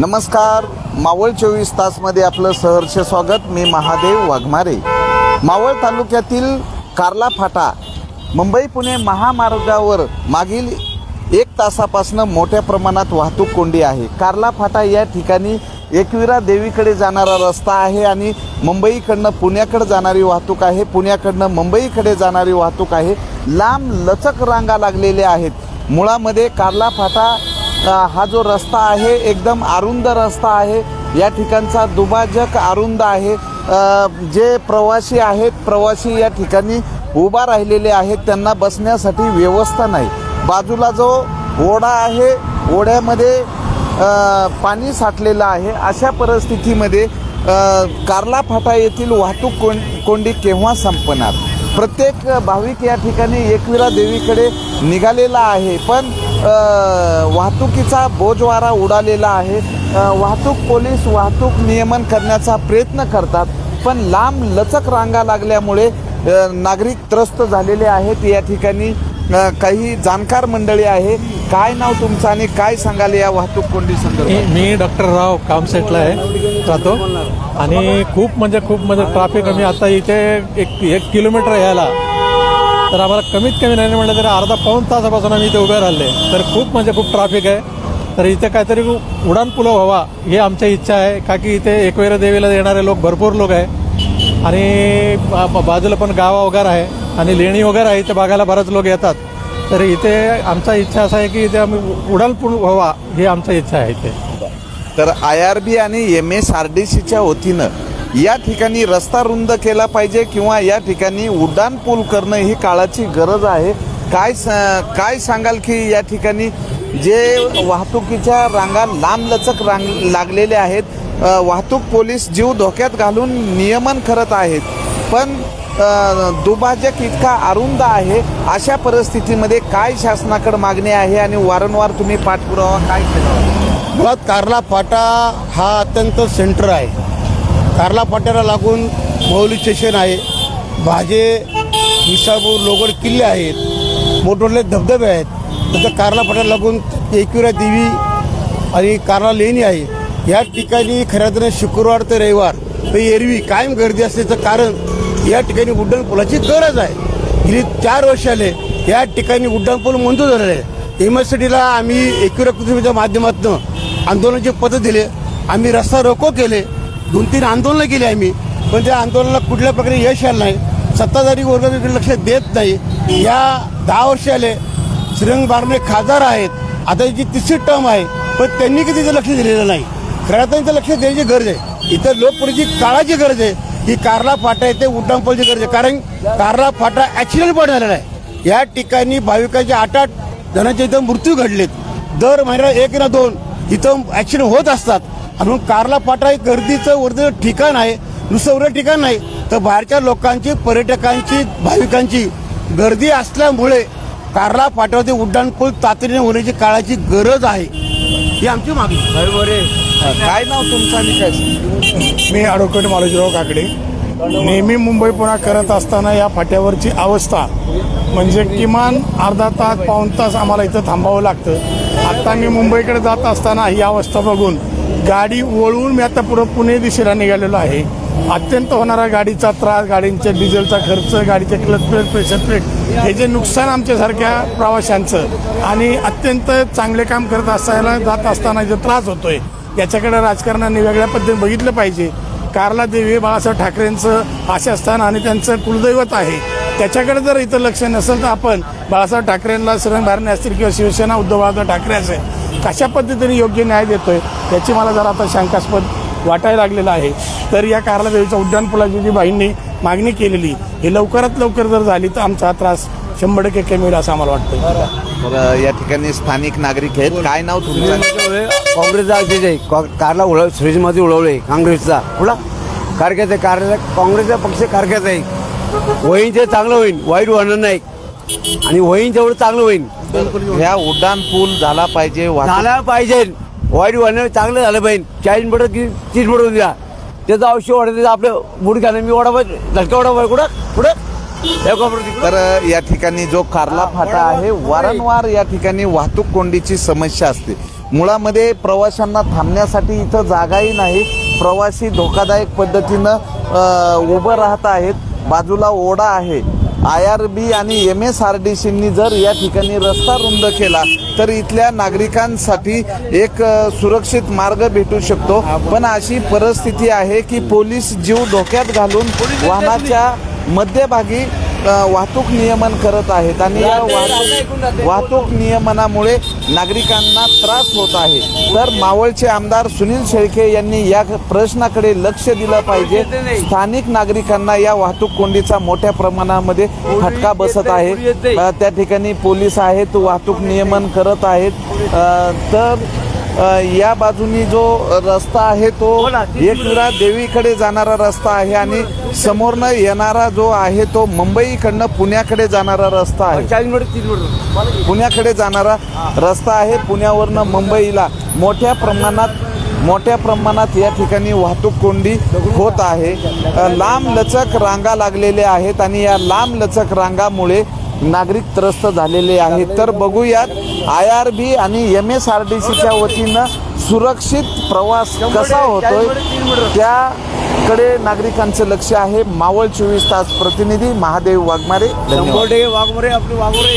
नमस्कार. मावळ चोवीस तासमध्ये आपलं सहर्ष स्वागत. मी महादेव वाघमारे. मावळ तालुक्यातील कार्ला फाटा मुंबई पुणे महामार्गावर मागील एक तासापासून मोठ्या प्रमाणात वाहतूक कोंडी आहे. कार्ला फाटा या ठिकाणी एकविरा देवीकडे जाणारा रस्ता आहे आणि मुंबईकडनं पुण्याकडे जाणारी वाहतूक आहे. पुण्याकडनं मुंबईकडे जाणारी वाहतूक आहे. लांब लचक रांगा लागलेल्या आहेत. मुळामध्ये कार्ला फाटा हा जो रस्ता आहे एकदम अरुंद रस्ता आहे. या ठिकाणचा दुभाजक अरुंद आहे. जे प्रवासी आहेत प्रवासी या ठिकाणी उभा राहिलेले आहेत. त्यांना बसण्यासाठी व्यवस्था नाही. बाजूला जो ओढा आहे ओढ्यामध्ये पाणी साठलेलं आहे. अशा परिस्थितीमध्ये कार्ला फाटा येथील वाहतूक कों कोंडी केव्हा संपणार? प्रत्येक भाविक या ठिकाणी एकविरा देवीकडे निघालेला आहे. पण वाहतुकीचा बोजवारा उडालेला आहे. वाहतूक पोलीस वाहतूक नियमन करण्याचा प्रयत्न करतात पण लांब लचक रांगा लागल्यामुळे नागरिक त्रस्त झालेले आहेत. या ठिकाणी काही जाणकार मंडळी आहे. काय नाव तुमचं आणि काय सांगाल या वाहतूक कोंडी संदर्भात? मी डॉक्टर राव कामसेटला आहे. राहतो. आणि खूप म्हणजे खूप म्हणजे ट्रॅफिक आम्ही आता इथे एक एक किलोमीटर यायला. तर आम्हाला कमीत कमी नाही म्हटलं तरी अर्धा पाऊण तासापासून आम्ही इथे उभे राहिले. तर खूप म्हणजे खूप ट्रॅफिक आहे. तर इथे काहीतरी उडान पुलं व्हावा ही आमची इच्छा आहे. का की इथे एकवेरा देवीला येणारे लोक भरपूर लोक आहे. आणि बाजूला पण गावा वगैरे आहे आणि लेणी वगैरे आहे इथे बघायला बरेच लोक येतात. तर इथे आमचा इच्छा असा आहे की इथे आम्ही उडान व्हावा ही आमची इच्छा आहे इथे. तर आय आर बी आणि एम एस आर डी सीच्या वतीनं या ठिकाणी रस्ता रुंद केला पाहिजे किंवा या ठिकाणी उड्डाण पूल करणं ही काळाची गरज आहे. काय काय सांगाल की या ठिकाणी जे वाहतुकीच्या रांगा लांबलचक रांग लागलेल्या आहेत वाहतूक पोलीस जीव धोक्यात घालून नियमन करत आहेत. पण दुभाजक इतका अरुंद आहे अशा परिस्थितीमध्ये काय शासनाकडे मागणी आहे आणि वारंवार तुम्ही पाठपुरावा काय केला? मुळात कार्ला फाटा हा अत्यंत सेंटर आहे. कार्ला फाट्याला लागून मौली स्टेशन आहे. भाजे विसापूर लोगड किल्ले आहेत. मोठमोठे धबधबे आहेत. तसं कार्ला फाट्याला लागून एकविरा देवी आणि कार्ला लेणी आहे. या ठिकाणी खऱ्या तर शुक्रवार ते रविवार तर एरवी कायम गर्दी असल्याचं कारण या ठिकाणी उड्डाण पुलाची गरज आहे. गेली चार वर्ष आले या ठिकाणी उड्डाण पूल मंजूर झालेला आहे. एम एस आम्ही एकविरा कुटुंबाच्या माध्यमातून आंदोलनाचे पद दिले आम्ही रस्ता रोको केले दोन तीन आंदोलनं केली आम्ही पण त्या आंदोलनाला कुठल्या प्रकारे यश आलं नाही सत्ताधारी वर्ग लक्ष देत नाही. या दहा वर्ष आले श्रीरंग बारणे खासदार आहेत आता याची तिसरी टर्म आहे पण त्यांनी कधी लक्ष दिलेलं नाही. खरं लक्ष द्यायची गरज आहे. इथं लोकप्रतिची काळाची गरज आहे. ही कारला फाटा येते उड्डाणपूलची गरज आहे. कारण कारला फाटा ॲक्सिडेंट पण झालेला आहे. या ठिकाणी भाविकांचे आठ आठ जणांचे इथं मृत्यू घडलेत. दर महिन्याला एक ना दोन इथं ॲक्सिडेंट होत असतात. आणि म्हणून कारला फाटा एक गर्दीचं वर्ध ठिकाण आहे. नुसतं ठिकाण नाही. तर बाहेरच्या लोकांची पर्यटकांची भाविकांची गर्दी असल्यामुळे कारला फाट्यावरती उड्डाणपूल तातडीने होण्याची काळाची गरज आहे. ही आमची मागणी. काय नाव तुमचं आणि काय? मी ॲडव्होकेट मालोजीराव काकडे. नेहमी मुंबई पुणा करत असताना या फाट्यावरची अवस्था म्हणजे किमान अर्धा तास पाऊण तास आम्हाला इथं थांबावं लागतं. आता मी मुंबईकडे जात असताना ही अवस्था बघून गाडी वळवून मी आता पुढं पुणे दिशेला निघालेलो आहे. अत्यंत होणारा गाडीचा त्रास गाडींच्या डिझेलचा खर्च गाडीचे क्लच प्लेट प्रेशर प्लेट हे जे नुकसान आमच्यासारख्या प्रवाशांचं आणि अत्यंत चांगले काम करत असायला जात असताना जो त्रास होतोय याच्याकडे राजकारणाने वेगळ्या पद्धतीने बघितलं पाहिजे. कारला देवी बाळासाहेब ठाकरेंचं आशास्थान आणि त्यांचं कुलदैवत आहे. त्याच्याकडे जर इथं लक्ष नसेल तर आपण बाळासाहेब ठाकरेंना श्रम भारणे असतील किंवा शिवसेना उद्धव बाळासाहेब ठाकरे असेल कशा पद्धतीने योग्य न्याय देतोय याची मला जरा आता शंकास्पद वाटायला लागलेलं आहे. तर या कारला देवीच्या उड्डाणपुलाची जी बाईंनी मागणी केलेली ही लवकरात लवकर जर झाली तर आमचा त्रास शंभर टक्के कमी होईल असं आम्हाला वाटतं तर या ठिकाणी स्थानिक नागरिक आहेत. काय नाव तुमचं? काँग्रेसचा अध्यक्ष आहे. का- कारला उडव फ्रीजमध्ये उडवले काँग्रेसचा. कुठला? कारक्याचा कारला काँग्रेसचा पक्ष कारक्याचा आहे. ते चांगलं होईल वाईट होणार नाही. आणि होईन तेवढं चांगलं होईल ह्या उड्डाण पूल झाला पाहिजे वाहतूक झाला पाहिजे. वाईट होणार चांगलं झालं पाहिजे. चाळीस मिनिटं की तीस मिनिटं द्या त्याचं औषध वाढत आपलं बुड घालून मी वडा धक्का वडा कुठं? कुठं? तर या ठिकाणी जो कार्ला फाटा आहे वारंवार या ठिकाणी वाहतूक कोंडीची समस्या असते. मुळामध्ये प्रवाशांना थांबण्यासाठी इथं जागाही नाही. प्रवासी धोकादायक पद्धतीनं उभं राहत आहेत. बाजूला ओढा आहे. आय आर बी आणि एम एस आर डी सींनी जर या ठिकाणी रस्ता रुंद केला तर इथल्या नागरिकांसाठी एक सुरक्षित मार्ग भेटू शकतो. पण अशी परिस्थिती आहे की पोलीस जीव धोक्यात घालून वाहनाच्या मध्यभागी वाहतूक नियमन करत आहेत आणि या वाहतूक वाहतूक नियमनामुळे नागरिकांना त्रास होत आहे. तर मावळचे आमदार सुनील शेळके यांनी या प्रश्नाकडे लक्ष दिलं पाहिजे. स्थानिक नागरिकांना या वाहतूक कोंडीचा मोठ्या प्रमाणामध्ये फटका बसत आहे. त्या ठिकाणी पोलीस आहेत वाहतूक नियमन करत आहेत. तर या बाजूनी जो रस्ता आहे तो एकविरा देवीकडे जाणारा रस्ता आहे आणि समोरनं येणारा जो आहे तो मुंबईकडनं पुण्याकडे जाणारा रस्ता आहे. पुण्याकडे जाणारा रस्ता आहे. पुण्यावरनं मुंबईला मोठ्या प्रमाणात मोठ्या प्रमाणात या ठिकाणी वाहतूक कोंडी होत आहे. लांब लचक रांगा लागलेल्या आहेत आणि या लांब लचक रांगामुळे नागरिक त्रस्त झालेले आहेत तर बघूयात आय आर बी आणि एम एस आर डी सीच्या वतीनं सुरक्षित प्रवास कसा होतोय? त्याकडे नागरिकांचं लक्ष आहे. मावळ चोवीस तास प्रतिनिधी महादेव वाघमारे. वाघमोरे आपले वाघमोरे.